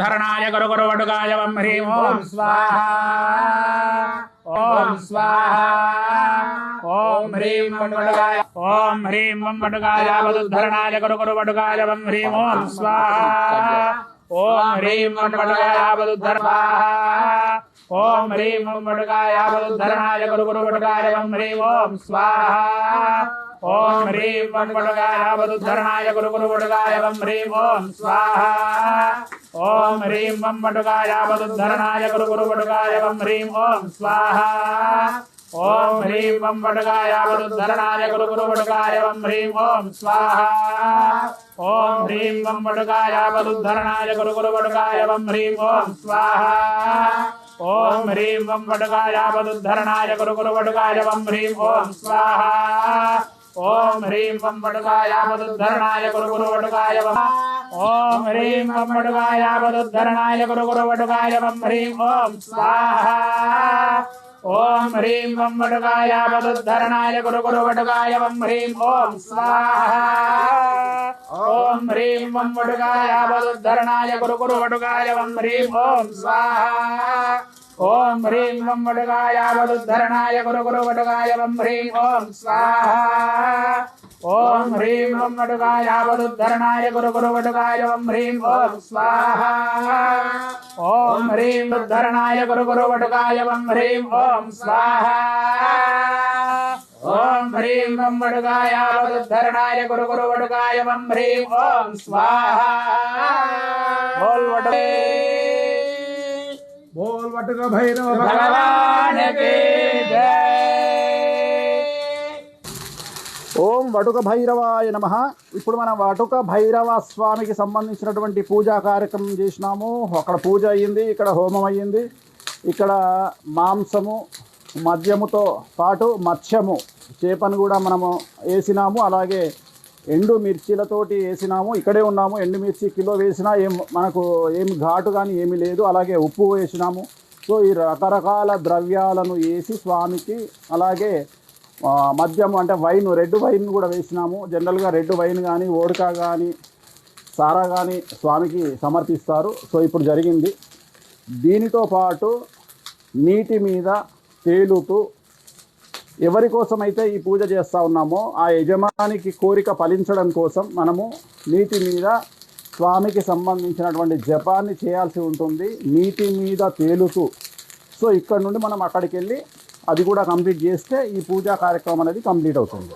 యావదుద్ధరణాయ గురు గురు వడుగాయ వం హ్రీం ఓం స్వాహ ఓం స్వాహ ఓం హ్రీం వడుగాయ ఓం హ్రీం వం వడుగాయ యావదుద్ధరణాయ గురు గురు వడుగాయ వం హ్రీం ఓం స్వాహ ఓం హ్రీం వం వడుగాయ యావదుద్ధర్వాహ ఓం హ్రీం వం వడుగాయ యావదుద్ధరణాయ గురు గురు వడుగాయ వం హ్రీం ఓం స్వాహ ఓం హ్రీం వం వడుగాయ యావదుద్ధరణాయ గురు గురు వడుగాయ వం హ్రీం ఓం స్వాహ. ఓం హ్రీం వం వడుగాయ యావదుద్ధరణాయ గురు గురు వడుగాయ వం హ్రీం ఓం స్వాహ. ఓం హ్రీం వం వడుగాయ యావదుద్ధరణాయ గురు గురు వడుగాయ వం హ్రీం ఓం స్వాహ. ఓం హ్రీం వం వడుగాయ యావదుద్ధరణాయ గురు గురు వడుగాయ వం హ్రీం ఓం స్వాహ. ఓం హ్రీం వం వడుగాయ యావదుద్ధరణాయ గురు గురు వడుగాయ వం హ్రీం ఓం స్వాహ. ఓం హ్రీం వం వడుగాయ యావదుద్ధరణాయ గురు గురు వడుగాయ ఓం హ్రీం వం వడుగాయ యావదుద్ధరణాయ గురు గురు వడుగాయ వం హ్రీం ఓం స్వాహ. ఓం హ్రీం వం వడుగాయ యావదుద్ధరణాయ గురు గురు వడుగాయ వం హ్రీం ఓం స్వాహ. ఓం హ్రీం వం వడుగాయ యావదుద్ధరణాయ గురు గురు వడుగాయ వం హ్రీం ఓం స్వాహ. ఓం హ్రీం వం వడుగాయ వడుద్ధరణాయ గురు గురు వడుగాయ వం హ్రీం ఓం స్వాహ. ఓం హ్రీం వం వడుగాయ వడుద్ధరణాయ గురు గురు వడుగాయ వం హ్రీం ఓం స్వాహ. ఓం హ్రీం ఉద్ధరణాయ గురు గురు వడుగాయ వం హ్రీం ఓం స్వాహ. ఓం హ్రీం వం వడుగాయ వడుద్ధరణాయ గురు గురు వడుగాయ వం హ్రీం ఓం స్వాహ. వటుక భైరవ ఓం వటుక భైరవాయ నమ. ఇప్పుడు మనం వటుక భైరవ స్వామికి సంబంధించినటువంటి పూజా కార్యక్రమం చేసినాము. అక్కడ పూజ అయ్యింది ఇక్కడ హోమం అయ్యింది ఇక్కడ మాంసము మద్యముతో పాటు మత్స్యము చేపను కూడా మనము వేసినాము. అలాగే ఎండు మిర్చీలతోటి వేసినాము. ఇక్కడే ఉన్నాము. ఎండు మిర్చి కిలో వేసినా ఏం మనకు ఏమి ఘాటు కానీ ఏమీ లేదు. అలాగే ఉప్పు వేసినాము. సో ఈ రకరకాల ద్రవ్యాలను వేసి స్వామికి అలాగే మద్యం అంటే వైన్ రెడ్ వైన్ కూడా వేసినాము. జనరల్గా రెడ్ వైన్ కానీ ఓడకా కానీ సారా కానీ స్వామికి సమర్పిస్తారు. సో ఇప్పుడు జరిగింది. దీనితో పాటు నీటి మీద తేలుతూ ఎవరి కోసమైతే ఈ పూజ చేస్తూ ఉన్నామో ఆ యజమానికి కోరిక ఫలించడం కోసం మనము నీటి మీద స్వామికి సంబంధించినటువంటి జపాన్ని చేయాల్సి ఉంటుంది నీటి మీద తేలుతూ. సో ఇక్కడ నుండి మనం అక్కడికి వెళ్ళి అది కూడా కంప్లీట్ చేస్తే ఈ పూజా కార్యక్రమం అనేది కంప్లీట్ అవుతుంది.